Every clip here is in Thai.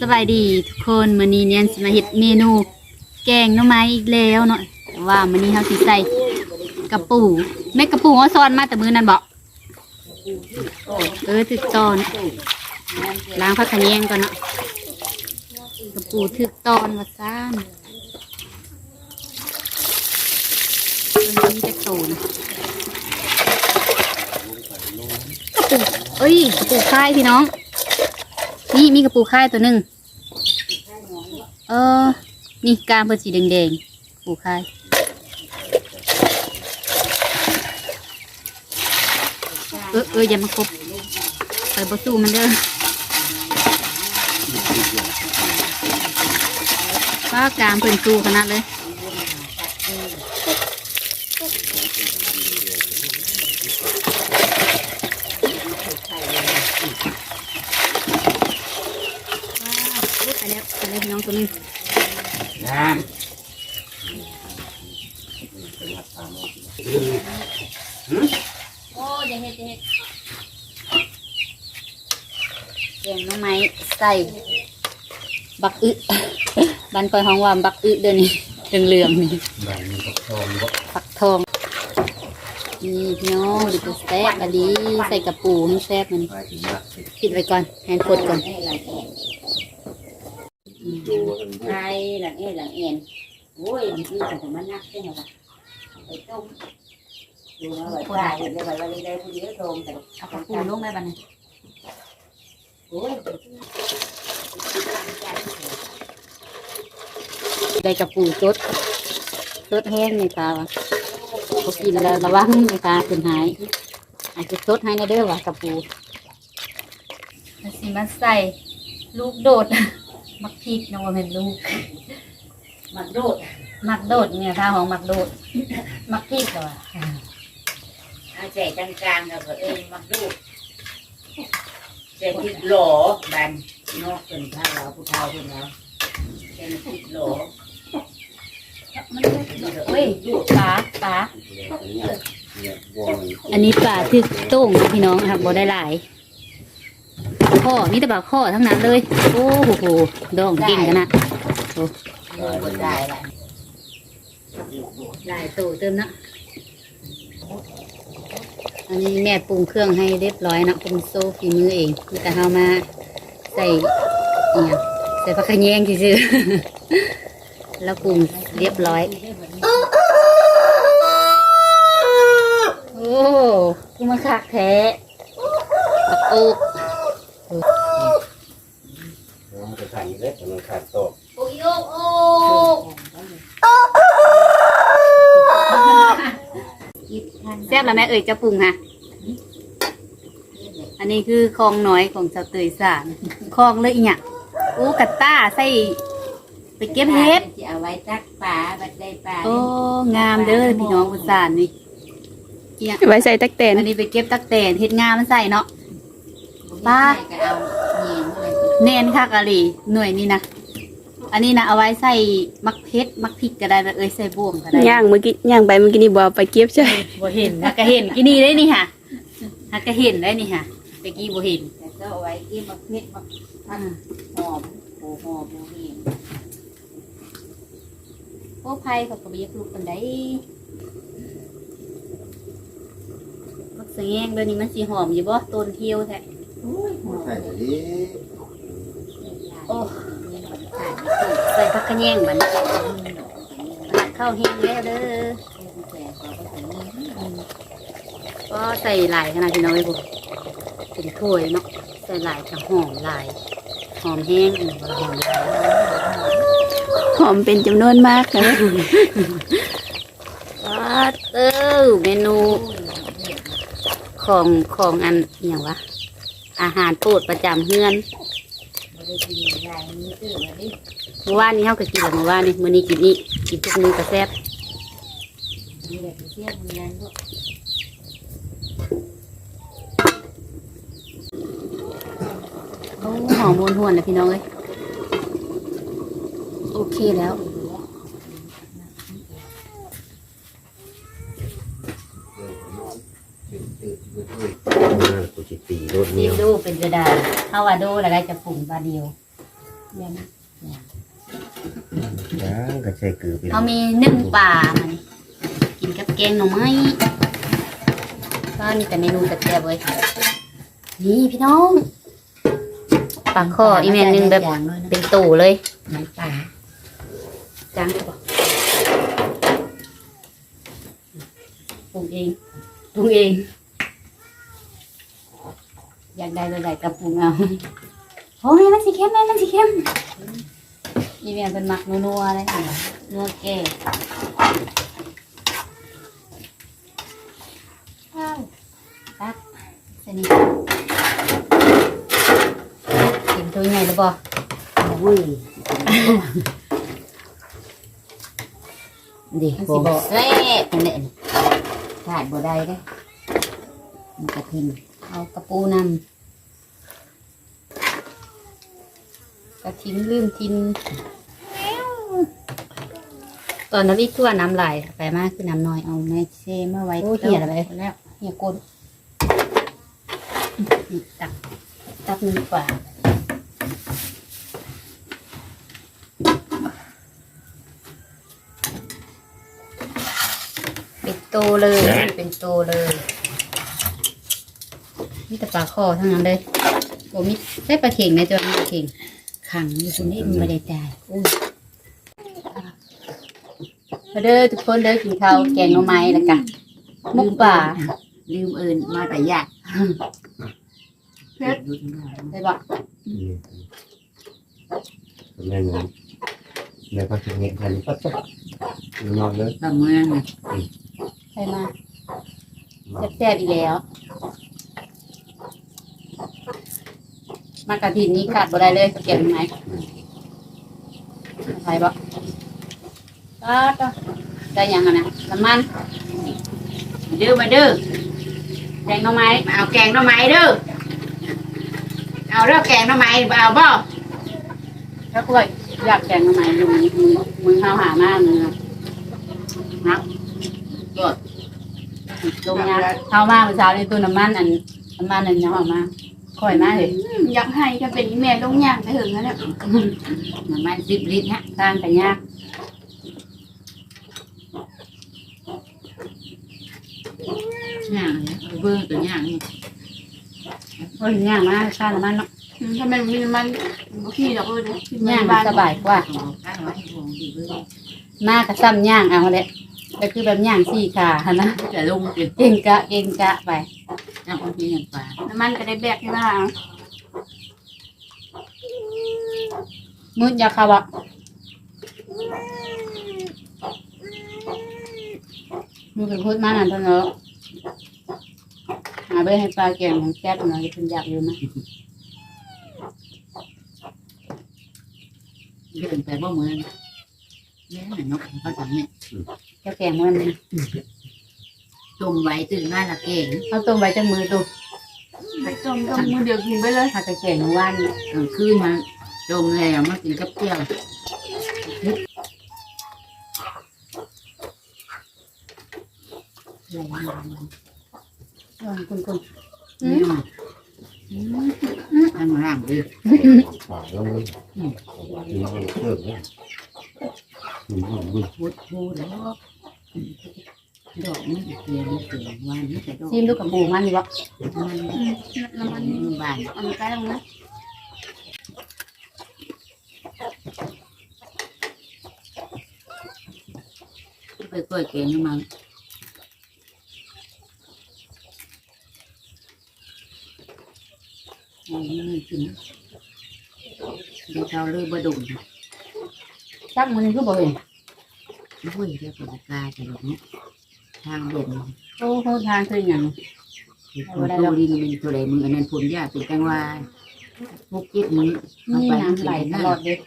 สบายดีทุกคนมื้อนี้เนี่ยสิมาเฮ็ดเมนู แกงหน่อไม้อีกแล้วเนาะแต่ว่ามื้อนี้เฮาสิใส่กระปูแม่กระปูเฮาซ่อนมาแต่มื้อนั้นบ่เออถึกตอนล้างผักขะแยงก่อนเนาะกระปูถึกตอนว่าซ่านตัวนี้จะโตนะกระปูเอ้ยกระปูค่ายพี่น้อง นี่มีกระปูค่ายตัวหนึ่งเออ นี่กามเป็นสีแดงๆปูค่ายเออเอออย่ามาคบไปบสู้มันเด้อป้ากามเป็นสู้ขนาดเลย ว้าวอุ๊ย ไปแล้วไปแล้วพี่น้องตัวนึงงานโอ้ยเฮ็ดเฮ็ดแกงน้องไม้ใส่บักอึบันคอยห้องว่าบักอึเดี๋ยวนี้เหลืองๆนี่แบ่งกับทองผักทองนี่พี่น้องดิบแซ่บอันนี้ใส่กระปูให้แซ่บมันไปถึงว่าปิดไว้ก่อนแหนกดก่อน ดูกันไทยหลังเอ็นหลังเอ็นโอ้ยมันคือแต่มันนักใช่ไหมวะไปต้มดูแล้วว่าตายเดี๋ยววันนี้ได้ผู้เดียวโทมแต่เอากระปูลงได้บ้านี้โอ้ยได้กระปูจดจดแห้งในตาวะพอกินแล้วระวังในตาขึ้นหายอาจจะจดให้ในเด้อว่ากระปูแล้วสิมาใส่ลูกโดด มักพริกนะว่าเป็นลูกมันโดดมักโดดเนี่ยท่าของมักโดด มักพริกเหรอวะอาใจกลางๆกับเอ็นมันดูเจ็บติดหล่อบันนอกเป็นข้าวเราผู้เฒ่าคนแล้วเป็นติดหล่อเฮ้ยปลาปลาเนี่ยเนี่ยบวงอันนี้ปลาทึกโต้งพี่น้องครับบ่ได้หลาย ข้อนี่แต่ปลาข้อทั้งนั้นเลย โอ้โหดองก่งกันนะมันได้ละหลายตัวเติมนะอันนี้แม่ปรุงเครื่องให้เรียบร้อยนะเป็นโซฝีมือเองมีแต่เฮามาใส่เนี่ยใส่ผักขะแยงซื่อๆแล้วปรุงเรียบร้อย โอ้กูมาคักแท้ปักโอก มันจะสั่งเล็กมันขาดตกโอ้ยโอกโอกแซ่บแล้วแม่เอ่ยจะปรุงค่ะ อันนี้คือคลองน้อยของชาวเตยสานคลองเลยอีหยังโอ้กัตต้าใส่ไปเก็บเห็ดจะเอาไว้ตักปลาบัดได้ปลาโอ้งามเด้อพี่น้องบุษานนี่อีหยังไว้ใส่ตักแตนอันนี้ไปเก็บตักแตนเห็ดงามมันใส่เนาะป้าก็เอา เงียนเลยเน้นค่ะกะหรี่หน่วยนี่นะอันนี้นะเอาไว้ใส่มักเพชรมักพริกก็ได้แล้วเอ้ยใส่บ่วงก็ได้ย่างเมื่อกี้ย่างไปเมื่อกี้นี่บ่เอาไปเก็บใช่บ่เห็นฮักก็เห็นกี่นี่ได้นี่ค่ะฮักก็เห็นได้นี่ค่ะตะกี้บ่เห็นแต่ก็เอาไว้ที่มะเม็ดมะอ่าหอมโอ้หอมโอ้เห็นโอ้ไผ่เขาก็บ่อยากลูกปานใดมักสะแงงเดี๋ยวนี้มันสิหอมอยู่บ่ต้นเที่ยวแท้ใส่เลยดิ โอ้ใส่ผักกระแยงมันผักข้าวแห้งแล้วเด้อก็ใส่หลายขนาดพี่น้อยบุเป็นถ้วยเนาะใส่หลายจะหอมหลายหอมแห้งอืมหอมหลายหอมเป็นจำนวนมากเลยว้าเต้อเมนู ของของอันอหย่างวะอาหารโปรดประจำเฮือน ไปกินอะไรนี่ตื่นมาดิเมื่อวานนี้เขาก็กินแล้วเมื่อวานนี้มื้อนี้กินนี่กินทุกมื้อกระแซบมีแต่เสี้ยนมีนั้นก็โอ้หอมวนหวนเลยพี่น้องเอ้ยโอเคแล้ว ตื่นตื่นตื่นมากูจิตีรถนี่เนี้ยดูเป็นกระดาษเขาว่าดูแล้วได้จะปรุงบาเดียวเดี๋ยวนะยังก็ใช้เกลือไปเขามีนึ่งปลามันกินกับแกงหน่อไม้บ้านมีแต่เมนูแซ่บๆเลยนี่พี่น้องปลาข้ออีเมนหนึ่งแบบอย่างด้วยนะเป็นตู่เลยน้ำปลาจางปะปรุงเองปรุงเอง อยากได้ตัวใดกับปรุงเอาโอ้ยมันสีเข้มแม่มันสีเข้มอีเมียเป็นหมักนัวๆอะไรอย่างเงี้ยนัวแก่ว้าวตักเสนิทกินตัวใหญ่หรือเปล่าอุ้ยดิมันโบสิบอกเอ๊ะเป็นเนี่ยขาดบ่ได้เด้อมันกระทิง เอากระปูนำกระทิ้งลืมทินตอนนั้นพี่ทั่วน้ำไหลไปมากคือน้ำน้อยเอาแม่เชเมื่อไว้โอ้เหี่ยอะไรแล้วเหี่ยก้นนี่ตักตักหนึ่งฝาเป็นโตเลยเป็นโตเลย มีแต่ปลาคอทั้งนั้นเลยโอ้มีได้ปลาเข่งในตัวนี้ปลาเข่งขังอยู่ตรงนี้มันไม่ได้ตายมาเด้อทุกคนเด้อกินข้าวแกงหน่อไม้แล้วกันมุกป่าลืมเอินมาแต่ยากเผ็ดได้ปะแม่เงินแม่ก็จะเงินพันก็จะนอนเลยตะเมืองน่ะใช่มาแซ่บๆอีกแล้ว มากระถินนี้ขาดบ่ได้เลยกับแกงหน่อไม้อะไรบ่ก็ได้ยังไงนะน้ำมันมาเด้อมาเด้อแกงหน่อไม้มาเอาแกงหน่อไม้เด้อเอาเด้อแกงหน่อไม้เอาบ่แล้วก็อยากแกงหน่อไม้อยู่มือมือมือข้าวหามากมือนักยอดลงยาเข้ามาเมื่อเช้าในตู้น้ำมันอันน้ำมันอันยังออกมา ค่อยมาเลยอยากให้ก็เป็นอีเมลลงย่างไปถึงแล้วเนี่ยน้ำมันสิบลิตรฮะสร้างแต่ยากย่างเนี่ยเอาเบิ่งตัวย่างนี่โอ้ยยากมากสร้างน้ำมันเนาะอืมถ้ามันมีมันบ่ขี้ดอกเออเด้อยากมันสบายกว่าเอาข้างไว้ให้วงดีเบิ่งมากกับซ้ำย่างเอาเลยแต่คือแบบย่างสี่ขาหันนะจะลงเก็บเก่งกะเก่งกะไป น้ำมันเป็นอย่างปลาน้ำมันก็ได้แบกที่ว่ามืดอยาคาวะมือเป็นพูดมานั่นเท่านั้นหาไปให้ปลาแกงของแก๊บหน่อยเป็นอยากอยู่นะเดินไปบ่เหมือนเนี่ยน่ะนกเขาทำเนี่ยแก้วแกงมัน นี่จมไว้ตื่นมาละเก่งเอาต้มไว้จังมือตัวไปต้มต้มมือเดียวกินไปเลยถ้าจะแกงเมื่อวานเนี่ยกลางคืนมาจมแล้วมากินกับเจียวอะไรอย่างเงี้ยลองคุณคุณนี่มาข้างล่างดิฝาแล้วเลยมันเพิ่มเลยมันบุญพูดพูดแล้ว ดอกมันเกลียมันเกลียวันนี้แต่ดอกชิมดูกับปูมันดีบ่มันอืมน้ำมันมันบานเอามาใกล้ลงนะไปกล้วยเกงน้ำมันอันนี้มันกินเดี๋ยวเขาเลยบดุงจักมันคือบ่เห็นอุ้ยเรียกว่าปลาแต่แบบนี้ ทางเด่นโอ้โหทางคืออย่างคนตัวดินเป็นตัวใดมืออันนั้นผลยาเป็นจังว่าพวกจิตนี้เอานี่ไปน้ำไหลตลอดเด็ด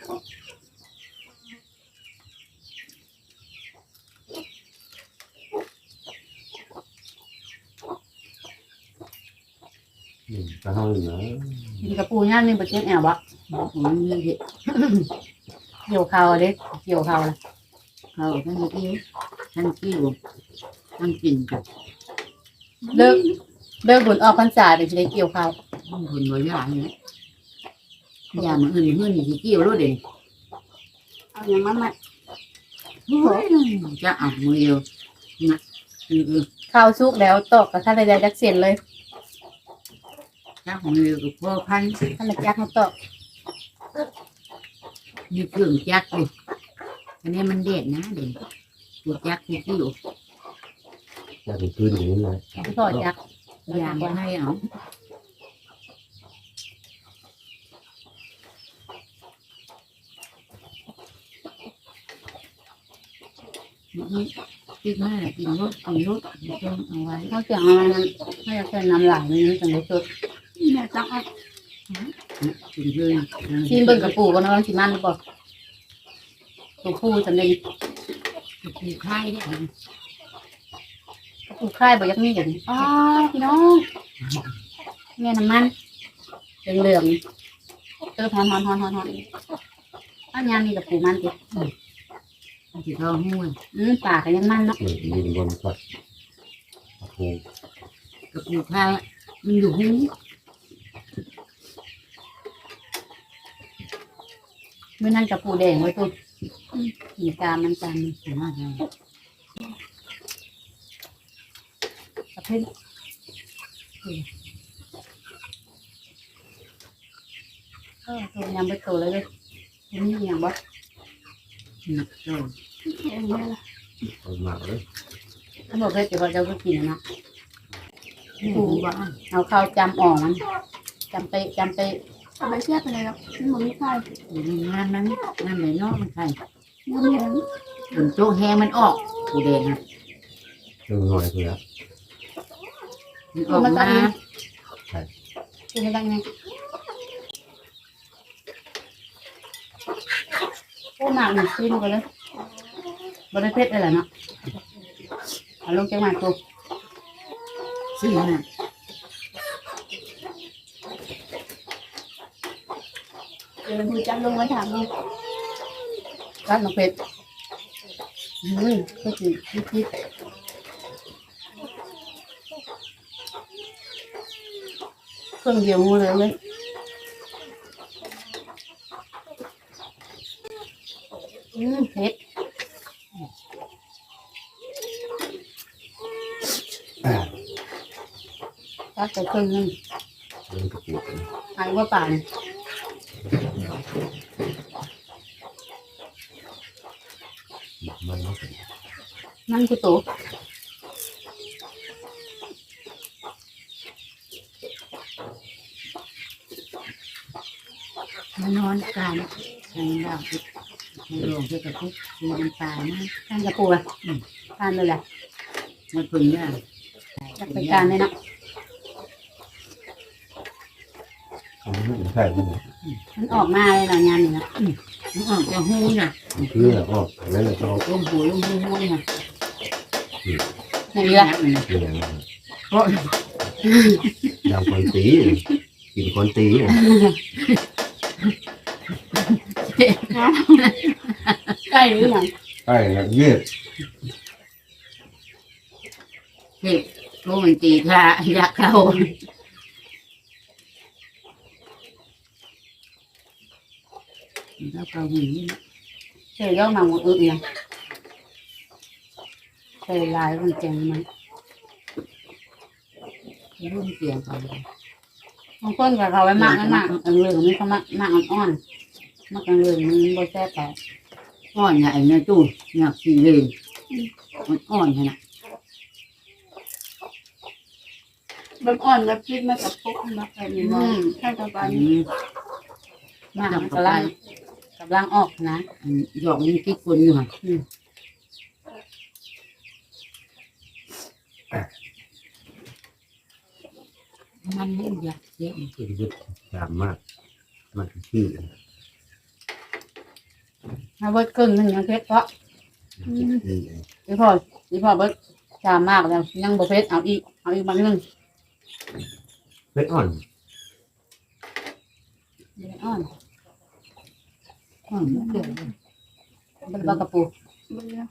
ก็ห้องเนาะกินกับปูย่างนี่บ่เจ็บแอวบ่ผมมีเด็กเกี่ยวข้าวเด็ดเกี่ยวข้าวละเขาท่านกิ้วท่านกิ้วท่านกินกับเลิกเลิกผลออกพรรษาเดี๋ยวจะได้เกี่ยวข้าวผลบ่ยาเนี่ยออย่ามาอื่นหื้นสิเกี่ยวรู้เด่นเอาอย่างมามัดจะเอามือเดียวนะอือข้าวสุกแล้วตอกกับท่านใดๆจักเสียนเลยจ้าของมือกับพ่อพันท่านละจักเขาตอกมีเครื่องจักรอยู่อันนี้มันเด็ดนะเด่นตัวจักรที่อยู่ จะเป็นคืนอย่างนี้เลยทอดจักยางให้เอานี่คิดมากกินรสกินรสต้องเอาไว้เขาเสียงอะไรมันให้จะเป็นน้ำหลายมันจังเลยสดแม่ต้องเอากินเลยชิมเบิ่งกับปู่กันนะว่าสิมันหรือเปล่าตัวผู้จำเลยกับปูไข่เนี่ย ปูค่ายบอกยักนี่อย่างนี้อ๋อพี่น้องแม่น้ำมันเหลืองๆเออฮอนฮอนฮอนฮอนฮอนอันยางนี่กับปูมันติมันจะท้องห้วยอืมปากก็ยังมันเนาะนี่ดินบนสัตว์โอ้โหกับปูไข่มันอยู่หูเมื่อนั้นกับปูแดงไว้ตัวมีกามมันจานสามารถได้ประเภท เออตัวยำไปตัวเลยเลยนี่อย่างบ่หนักจนเองเลยล่ะเอาหมากเลยถ้าบอกเพชรเดี๋ยวเราจะกินนะปูบ้านเอาข้าวจำอ่องมันจำไปจำไปเอาไปเชื่อไปเลยครับมันบ่มีไฟอยู่ในงานนั้นงานไหนนอกมันใครน้ำเหลืองฝนโต๊ะแห้งมันออกปูแดงอะเครื่องหน่อยคือแล้ว มันออกมากินไม่ได้ไงโอ้หนักหนึ่งชิ้นกันเลยบริเพชรอะไรเนาะเอาลงจังหวัดตัวซื้อน่ะเดี๋ยวมันจับลงมาถามนี่รัดน้องเพชรอืมก็คือคิด ครื่องเดียวงูเลยเลยอืมเผ็ดอ่ารัดไปครึ่งหนึงเรื่องกระปุกหายว่าป่านมันเนาะ นั่นคือโตม อนกันใช้ดาวพุกใช้ลงใช้กระพุกใช้น้ำปลานะการกระปูอะการเลยแหละมันพึ่งย่างจักไปการเลยนะอันไม่ใช่มันมันออกมาเลยเนาะงานนี่นาะมันออกจากหูน่ะเพื่อออกแล้วเราเอาต้มหัวลงหูหูน่ะอย่างนี้ละมันเปลี่ยนเพราะยางคนตีกินคนตีอะ ใกล้หรือยังใช่แล้วเย็ดเห็ดโรมันตีค่ะอยากเข้าแล้วก็หินเจอย่อมาหมดอึยังเคยลายมันแจงมันรุ่นเปลี่ยนไปบางคนก็เขาไว้มากนะมากเออเลยมันก็มากมากอ่อน มากเลยมันบ่แซ่บแต่อ่อนใหญ่นะตู้อยากสีเลยมันอ่อนขนาดแบบอ่อนแบบพริกมากับปุ๊กมาแบบนี้เนาะให้กับปลาอืนี่มมากมันกำลังกำลังออกนะอันหยอกนี่คิดคนอยู่ค่ะมันเล่นอยากเสียคือยึดตามมากมากที่ มาเบิดครึ่งหนึงยังเพชรเพราะที่พี่พ่อพี่พ่อเบิดจามมากแล้วยังบ่เพชรเอาอีกเอาอีกบางหนึงเล็กอ่อนเดี๋ยวอ่อนอ่อนเกี่ยวเลยเป็นปลากระปูเบื่อ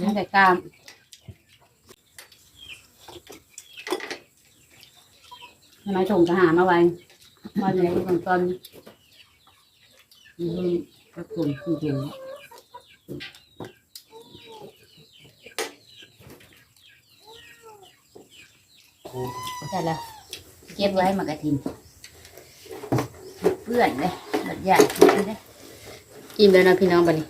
นี่แต่กล้ามทำไมส่งทหารมาไว้มาในตอนตอนอื มก็กลุ่มจริงๆแต่ละเก็บไว้มากระทินเพื่อนเลยแบบใหญ่เลยกินแล้วนะพี่น้องบันนี้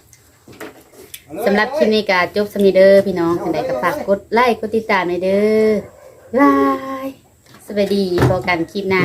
สำหรับคลิปนี้ก็จบสมิเดอร์พี่น้องท่านใดก็ฝากกดไลค์กดติดตามในอยเด้อบายสวัสดีพบกันคลิปหน้า